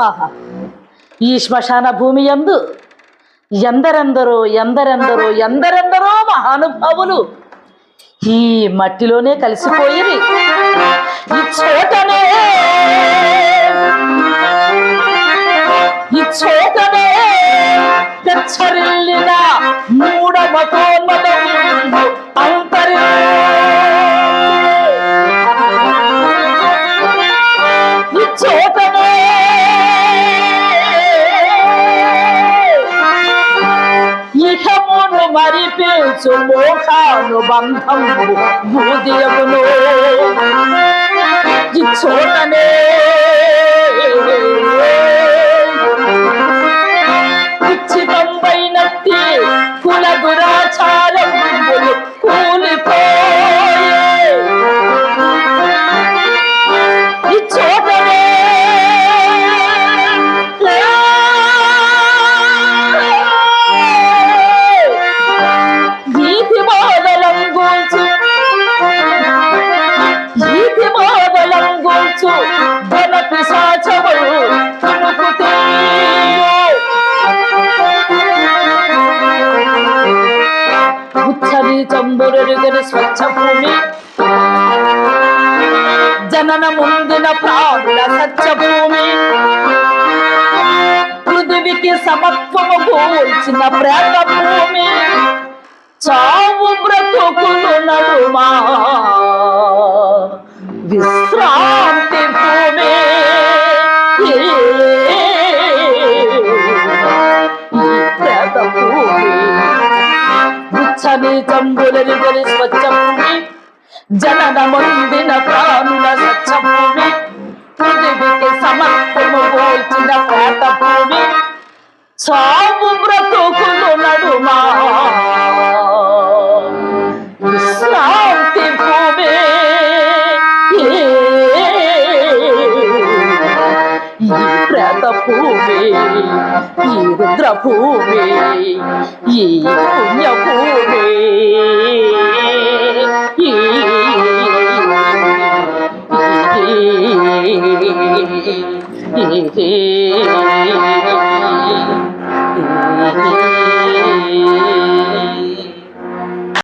ఆహా. ఈ శ్మశాన భూమి ఎందు ఎందరెందరో ఎందరెందరో ఎందరెందరో మహానుభావులు ఈ మట్టిలోనే కలిసిపోయి ఈ చోటనే ఈ చోటనే పెచ్చరిల్లిన మూఢమతోన్మతం তোমারই পেয়েছ মোখান বান্ধব বুদিয়াবনো ছোটনে ಕುಲಗುರ పిశాచు ధన పిశాచములు తణుకుతే ఉచ్చరి చంబురెరుగని స్వచ్ఛ భూమి జనన ముందున ప్రాణుల సత్య భూమి పృథివికి సమత్వము పోల్చిన ప్రేత భూమి చావు బ్రతుకులు నడుమా. ఉచ్చని చంబులని గొలి స్వచ్ఛ జనన ముందిన ప్రాణుల స్వచ్ఛ భూమి పృథివికి సమత్వము పోల్చిన ప్రేత భూమి చావు బ్రతుకులు నడుమా. విశ్రాంతి భూమి. ఈ ప్రత భూమి ఈ రుద్ర భూమి ఈ పుణ్య భూమి ఈ ఈ